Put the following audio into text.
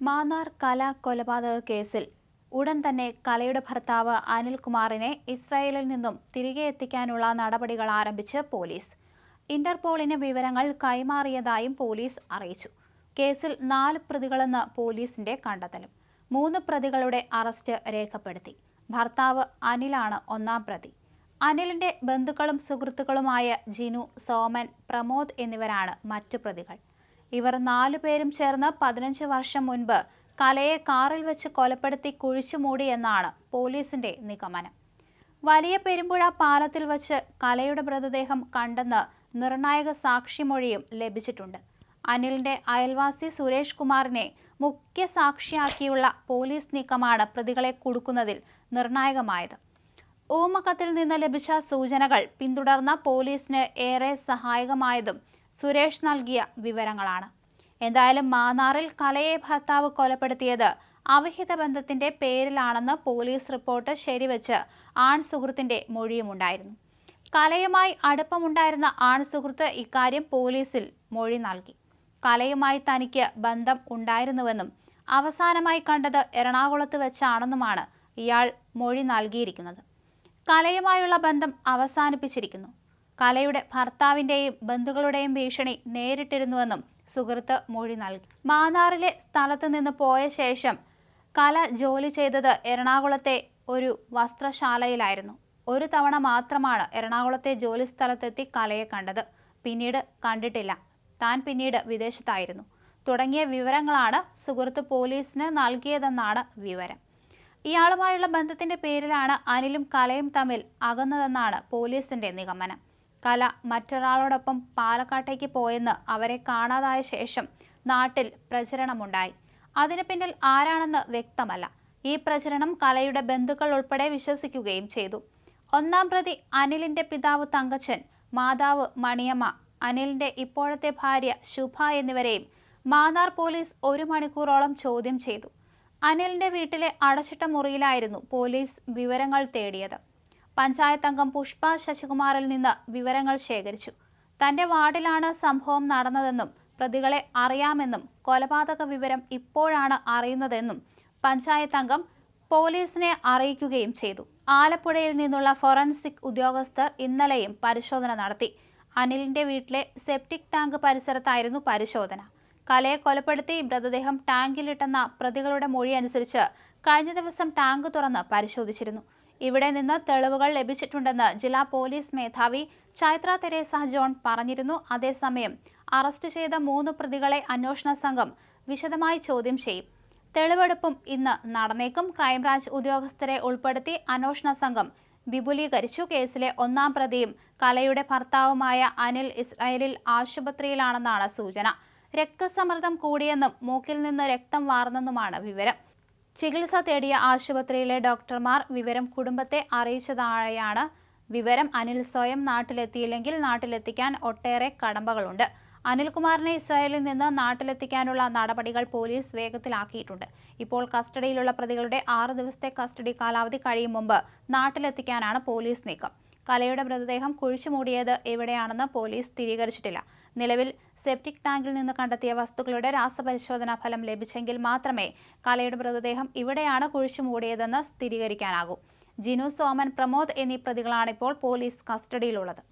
മാന്നാർ കല കൊലപാതക കേസിൽ ഉടൻ തന്നെ കലയുടെ ഭർത്താവ് അനിൽകുമാറിനെ ഇസ്രായേലിൽ നിന്നും തിരികെ എത്തിക്കാനുള്ള നടപടികൾ ആരംഭിച്ച് പോലീസ്. ഇന്റർപോളിന് വിവരങ്ങൾ കൈമാറിയതായും പോലീസ് അറിയിച്ചു. കേസിൽ നാല് പ്രതികളെന്ന് പോലീസിന്റെ കണ്ടെത്തലും മൂന്ന് പ്രതികളുടെ അറസ്റ്റ് രേഖപ്പെടുത്തി. ഭർത്താവ് അനിലാണ് ഒന്നാം പ്രതി. അനിലിന്റെ ബന്ധുക്കളും സുഹൃത്തുക്കളുമായ ജിനു സോമൻ പ്രമോദ് എന്നിവരാണ് മറ്റു പ്രതികൾ. ഇവർ നാലുപേരും ചേർന്ന് പതിനഞ്ച് വർഷം മുൻപ് കലയെ കാറിൽ വെച്ച് കൊലപ്പെടുത്തി കുഴിച്ചു മൂടി എന്നാണ് പോലീസിന്റെ നിഗമനം. വലിയ പെരുമ്പുഴ പാലത്തിൽ വച്ച് കലയുടെ മൃതദേഹം കണ്ടെന്ന് നിർണായക സാക്ഷിമൊഴിയും ലഭിച്ചിട്ടുണ്ട്. അനിലിന്റെ അയൽവാസി സുരേഷ് കുമാറിനെ മുഖ്യ സാക്ഷിയാക്കിയുള്ള പോലീസ് നീക്കമാണ് പ്രതികളെ കുടുക്കുന്നതിൽ നിർണായകമായത്. ഊമക്കത്തിൽ നിന്ന് ലഭിച്ച സൂചനകൾ പിന്തുടർന്ന പോലീസിന് ഏറെ സഹായകമായതും സുരേഷ് നൽകിയ വിവരങ്ങളാണ്. എന്തായാലും മാന്നാറിൽ കലയെ ഭർത്താവ് കൊലപ്പെടുത്തിയത് അവിഹിത ബന്ധത്തിന്റെ പേരിലാണെന്ന് പോലീസ് റിപ്പോർട്ട് ശരിവെച്ച് ആൺ സുഹൃത്തിന്റെ മൊഴിയുമുണ്ടായിരുന്നു. കലയുമായി അടുപ്പമുണ്ടായിരുന്ന ആൺ സുഹൃത്ത് ഇക്കാര്യം പോലീസിൽ മൊഴി നൽകി. കലയുമായി തനിക്ക് ബന്ധം ഉണ്ടായിരുന്നുവെന്നും അവസാനമായി കണ്ടത് എറണാകുളത്ത് വെച്ചാണെന്നുമാണ് ഇയാൾ മൊഴി നൽകിയിരിക്കുന്നത്. കലയുമായുള്ള ബന്ധം അവസാനിപ്പിച്ചിരിക്കുന്നു. കലയുടെ ഭർത്താവിന്റെയും ബന്ധുക്കളുടെയും ഭീഷണി നേരിട്ടിരുന്നുവെന്നും സുഹൃത്ത് മൊഴി നൽകി. മാന്നാറിലെ സ്ഥലത്ത് നിന്ന് പോയ ശേഷം കല ജോലി ചെയ്തത് എറണാകുളത്തെ ഒരു വസ്ത്രശാലയിലായിരുന്നു. ഒരു തവണ മാത്രമാണ് എറണാകുളത്തെ ജോലി സ്ഥലത്തെത്തി കലയെ കണ്ടത്. പിന്നീട് കണ്ടിട്ടില്ല. താൻ പിന്നീട് വിദേശത്തായിരുന്നു. തുടങ്ങിയ വിവരങ്ങളാണ് സുഹൃത്ത് പോലീസിന് നൽകിയതെന്നാണ് വിവരം. ഇയാളുമായുള്ള ബന്ധത്തിന്റെ പേരിലാണ് അനിലും കലയും തമ്മിൽ അകന്നതെന്നാണ് പോലീസിന്റെ നിഗമനം. കല മറ്റൊരാളോടൊപ്പം പാലക്കാട്ടേക്ക് പോയെന്ന് അവരെ കാണാതായ ശേഷം നാട്ടിൽ പ്രചരണമുണ്ടായി. അതിന് പിന്നിൽ ആരാണെന്ന് വ്യക്തമല്ല. ഈ പ്രചരണം കലയുടെ ബന്ധുക്കൾ ഉൾപ്പെടെ വിശ്വസിക്കുകയും ചെയ്തു. ഒന്നാം പ്രതി അനിലിന്റെ പിതാവ് തങ്കച്ചൻ മാതാവ് മണിയമ്മ അനിലിന്റെ ഇപ്പോഴത്തെ ഭാര്യ ശുഭ എന്നിവരെയും മാന്നാർ പോലീസ് ഒരു മണിക്കൂറോളം ചോദ്യം ചെയ്തു. അനിലിന്റെ വീട്ടിലെ അടച്ചിട്ട മുറിയിലായിരുന്നു പോലീസ് വിവരങ്ങൾ തേടിയത്. പഞ്ചായത്ത് അംഗം പുഷ്പ ശശികുമാറിൽ നിന്ന് വിവരങ്ങൾ ശേഖരിച്ചു. തന്റെ വാർഡിലാണ് സംഭവം നടന്നതെന്നും പ്രതികളെ അറിയാമെന്നും കൊലപാതക വിവരം ഇപ്പോഴാണ് അറിയുന്നതെന്നും പഞ്ചായത്ത് അംഗം പോലീസിനെ അറിയിക്കുകയും ചെയ്തു. ആലപ്പുഴയിൽ നിന്നുള്ള ഫോറൻസിക് ഉദ്യോഗസ്ഥർ ഇന്നലെയും പരിശോധന നടത്തി. അനിലിന്റെ വീട്ടിലെ സെപ്റ്റിക് ടാങ്ക് പരിസരത്തായിരുന്നു പരിശോധന. കലയെ കൊലപ്പെടുത്തി മൃതദേഹം ടാങ്കിലിട്ടെന്ന പ്രതികളുടെ മൊഴി അനുസരിച്ച് കഴിഞ്ഞ ദിവസം ടാങ്ക് തുറന്ന് പരിശോധിച്ചിരുന്നു. ഇവിടെ നിന്ന് തെളിവുകൾ ലഭിച്ചിട്ടുണ്ടെന്ന് ജില്ലാ പോലീസ് മേധാവി ചൈത്ര തെരേസ ജോൺ പറഞ്ഞിരുന്നു. അതേസമയം അറസ്റ്റ് ചെയ്ത മൂന്ന് പ്രതികളെ അന്വേഷണ സംഘം വിശദമായി ചോദ്യം ചെയ്യും. തെളിവെടുപ്പും ഇന്ന് നടന്നേക്കും. ക്രൈംബ്രാഞ്ച് ഉദ്യോഗസ്ഥരെ ഉൾപ്പെടുത്തി അന്വേഷണ സംഘം വിപുലീകരിച്ചു. കേസിലെ ഒന്നാം പ്രതിയും കലയുടെ ഭർത്താവുമായ അനിൽ ഇസ്രായേലിൽ ആശുപത്രിയിലാണെന്നാണ് സൂചന. രക്തസമ്മർദ്ദം കൂടിയെന്നും മൂക്കിൽ നിന്ന് രക്തം വാർന്നെന്നുമാണ് വിവരം. ചികിത്സ തേടിയ ആശുപത്രിയിലെ ഡോക്ടർമാർ വിവരം കുടുംബത്തെ അറിയിച്ചതായാണ് വിവരം. അനിൽ സ്വയം നാട്ടിലെത്തിയില്ലെങ്കിൽ നാട്ടിലെത്തിക്കാൻ ഒട്ടേറെ കടമ്പകളുണ്ട്. അനിൽകുമാറിനെ ഇസ്രായേലിൽ നിന്ന് നാട്ടിലെത്തിക്കാനുള്ള നടപടികൾ പോലീസ് വേഗത്തിലാക്കിയിട്ടുണ്ട്. ഇപ്പോൾ കസ്റ്റഡിയിലുള്ള പ്രതികളുടെ ആറ് ദിവസത്തെ കസ്റ്റഡി കാലാവധി കഴിയും മുമ്പ് നാട്ടിലെത്തിക്കാനാണ് പോലീസ് നീക്കം. കലയുടെ മൃതദേഹം കുഴിച്ചുമൂടിയത് എവിടെയാണെന്ന് പോലീസ് സ്ഥിരീകരിച്ചിട്ടില്ല. നിലവിൽ സെപ്റ്റിക് ടാങ്കിൽ നിന്ന് കണ്ടെത്തിയ വസ്തുക്കളുടെ രാസപരിശോധനാ ഫലം ലഭിച്ചെങ്കിൽ മാത്രമേ കലയുടെ മൃതദേഹം ഇവിടെയാണ് കുഴിച്ചു മൂടിയതെന്ന് സ്ഥിരീകരിക്കാനാകൂ. ജിനു സോമൻ പ്രമോദ് എന്നീ പ്രതികളാണിപ്പോൾ പോലീസ് കസ്റ്റഡിയിലുള്ളത്.